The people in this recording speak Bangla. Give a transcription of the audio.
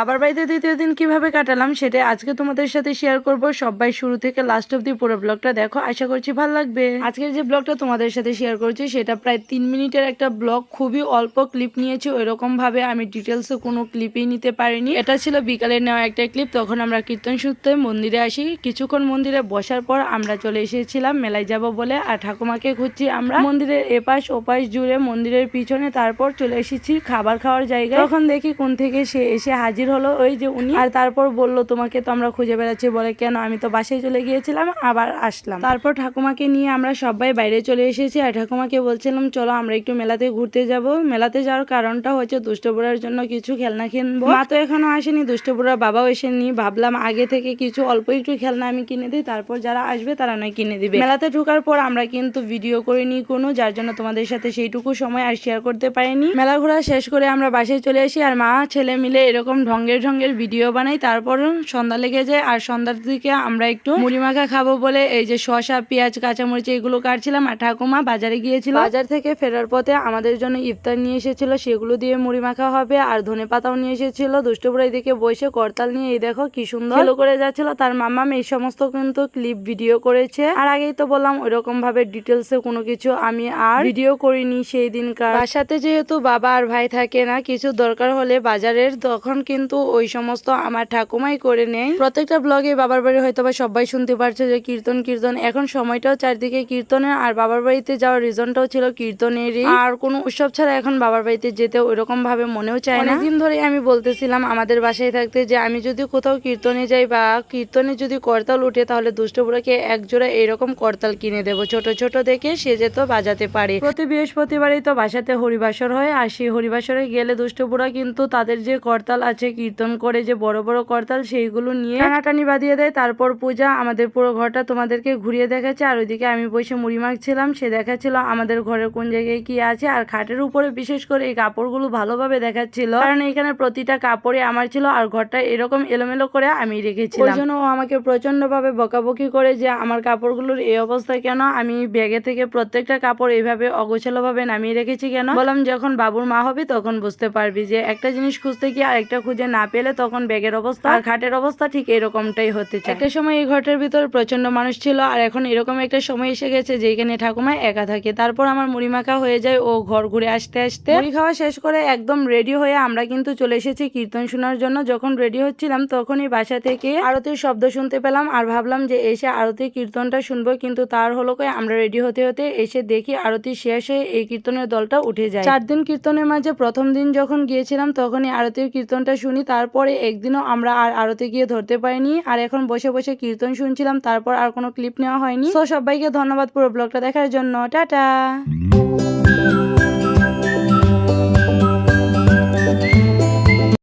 বাবার বাড়িতে দ্বিতীয় দিন কীভাবে কাটালাম সেটা আজকে তোমাদের সাথে শেয়ার করব। সবাই শুরু থেকে লাস্ট অব্দি পুরো ব্লগটা দেখো। আশা করছি ভালো লাগবে। আজকের যে ব্লগটা তোমাদের সাথে শেয়ার করছি, সেটা প্রায় তিন মিনিটের একটা ব্লগ খুবই অল্প ক্লিপ নিয়েছি ওইরকম ভাবে আমি ডিটেলসে কোনো ক্লিপই নিতে পারিনি। এটা ছিল বিকালে নেওয়া একটা ক্লিপ তখন আমরা কীর্তন সূত্রে মন্দিরে আসি। কিছুক্ষণ মন্দিরে বসার পর আমরা চলে এসেছিলাম, মেলায় যাব বলে। আর ঠাকুমাকে খুঁজছি আমরা। মন্দিরের এপাশ ওপাশ জুড়ে মন্দিরের পিছনে, তারপর চলে এসেছি খাবার খাওয়ার জায়গায়। তখন দেখি কোন থেকে সে এসে হাজির হলো ওই যে উনি। আর তারপর বলল, তোমাকে তো আমরা খুঁজে বেড়াচ্ছি বলে, কেন? আমি তো বাসায় চলে গিয়েছিলাম, আবার আসলাম। তারপর ঠাকুমাকে নিয়ে আমরা সবাই বাইরে চলে এসেছি আর ঠাকুমাকে বলছিলাম, চলো আমরা একটু মেলাতে ঘুরতে যাব। মেলাতে যাওয়ার কারণটা হচ্ছে দুষ্টপুরার জন্য কিছু খেলনা কিনবো। মা তো এখনও আসেনি দুষ্টপুরার বাবাও এসেনি ভাবলাম আগে থেকে কিছু অল্প একটু খেলনা আমি কিনে দিই, তারপর যারা আসবে তারা নয় কিনে দিবে। মেলাতে ঢোকার পর আমরা কিন্তু ভিডিও করিনি কোনো, যার জন্য তোমাদের সাথে সেইটুকু সময় আর শেয়ার করতে পারিনি। মেলা ঘোরা শেষ করে আমরা বাসায় চলে আসি আর মা ছেলে মিলে এরকম ঢঙ্গের ঢঙ্গের ভিডিও বানাই তারপর সন্ধ্যা লেগে যায়। আর সন্ধ্যার দিকে আমরা একটু মুড়ি মাখা খাব বলে এই যে শসা পেঁয়াজ কাঁচামরিচ এগুলো কাটছিলাম আর ঠাকুমা বাজারে গিয়েছিল। বাজার থেকে ফেরার পথে আমাদের জন্য ইফতার নিয়ে এসেছিল সেগুলো দিয়ে মুড়ি মাখা হবে আর ধনে পাতাও নিয়ে এসেছিল। দুষ্টপুরা এদিকে বসে করতাল নিয়ে এই দেখো কি সুন্দর। খেলো করে যাচ্ছিল তার মামাম এই সমস্ত কিন্তু ক্লিপ ভিডিও করেছে। আর আগেই তো বললাম ওইরকম ভাবে ডিটেলসে কোনো কিছু আমি আর ভিডিও করিনি সেই দিনকার। বাসাতে যেহেতু বাবা আর ভাই থাকে না কিছু দরকার হলে বাজারের তখন কিন্তু ওই সমস্ত আমার ঠাকুমাই করে নেয়। প্রত্যেকটা ব্লগে বাবার বাড়ি হয়তো বা সবাই শুনতে পারছে যে কীর্তন কীর্তন। এখন সময়টাও চারদিকে কীর্তনের আর বাবার বাড়িতে যাওয়ার রিজনটাও ছিল কীর্তনেরই। আর কোনো উৎসব ছাড়া এখন বাবার বাড়িতে যেতে ওইরকম ভাবে মনেও চায় না। দিন ধরে আমি বলতেছিলাম আমাদের বাসায় থাকতে যে আমি যদি কোথাও কীর্তনে যাই বা কীর্তনে যদি করতাল উঠে তাহলে দুষ্টপুরাকে এক জোড়া এরকম করতাল কিনে দেবো। ছোট ছোট দেখে সে যেত বাজাতে পারে। প্রতি বৃহস্পতিবারই তো বাসাতে হরিবাসর হয়। আর সেই হরিবাসরে গেলে দুষ্টপুরা কিন্তু তাদের যে করতাল আছে কীর্তন করে যে বড় বড় করতাল, সেইগুলো নিয়ে টানাটানি বাঁধিয়ে দেয়। তারপর পূজা আমাদের পুরো ঘরটা তোমাদেরকে ঘুরিয়ে দেখাচ্ছে। আর ওইদিকে আমি বসে মুড়ি মাখছিলাম। সে দেখাচ্ছিল আমাদের ঘরের কোন জায়গায় কি আছে। আর খাটের উপরে বিশেষ করে এই কাপড়গুলো ভালোভাবে দেখাচ্ছিল। কারণ এখানে প্রতিটা কাপড়ে আমার ছিল। আর ঘরটা এরকম এলোমেলো করে আমি রেখেছিলাম। ওই জন্য ও আমাকে প্রচণ্ড ভাবে বকাবকি করে যে, আমার কাপড়গুলোর এই অবস্থা কেন? আমি ব্যাগে থেকে প্রত্যেকটা কাপড় এইভাবে অগোছালোভাবে নামিয়ে রেখেছি কেন? বললাম, যখন বাবুর মা হবে, তখন বুঝতে পারবি যে, একটা জিনিস খুঁজতে গিয়ে আরেকটা খুঁজে না পেলে তখন ব্যাগের অবস্থা আর খাটের অবস্থা ঠিক এরকমটাই হতে চায়। একটা সময় এই ঘরটার ভিতর প্রচণ্ড মানুষ ছিল আর এখন এরকম একটা সময় এসে গেছে যেখানে ঠাকুমা একা থাকে। তারপর আমার মুড়ি মাখা হয়ে যায় ও ঘর ঘুরে আসতে আসতে। মুড়ি খাওয়া শেষ করে একদম রেডি হয়ে আমরা কিন্তু চলে এসেছি কীর্তন শোনার জন্য। যখন রেডি হচ্ছিলাম তখনই বাসা থেকে আরতির শব্দ শুনতে পেলাম আর ভাবলাম যে এসে আরতি কীর্তনটা শুনব কিন্তু তার হলো কই আমরা রেডি হতে হতে এসে দেখি আরতি শেষ হয়ে এই কীর্তনের দলটা উঠে যায়। চার দিন কীর্তনের মাঝে প্রথম দিন যখন গিয়েছিলাম তখনই আরতির কীর্তনটা শুনি, তারপরে একদিনও আমরা আর আরতি গিয়ে ধরতে পারিনি। আর এখন বসে বসে কীর্তন শুনছিলাম, তারপর আর কোনো ক্লিপ নেওয়া হয়নি। তো সবাইকে ধন্যবাদ পুরো ব্লগটা দেখার জন্য। টাটা!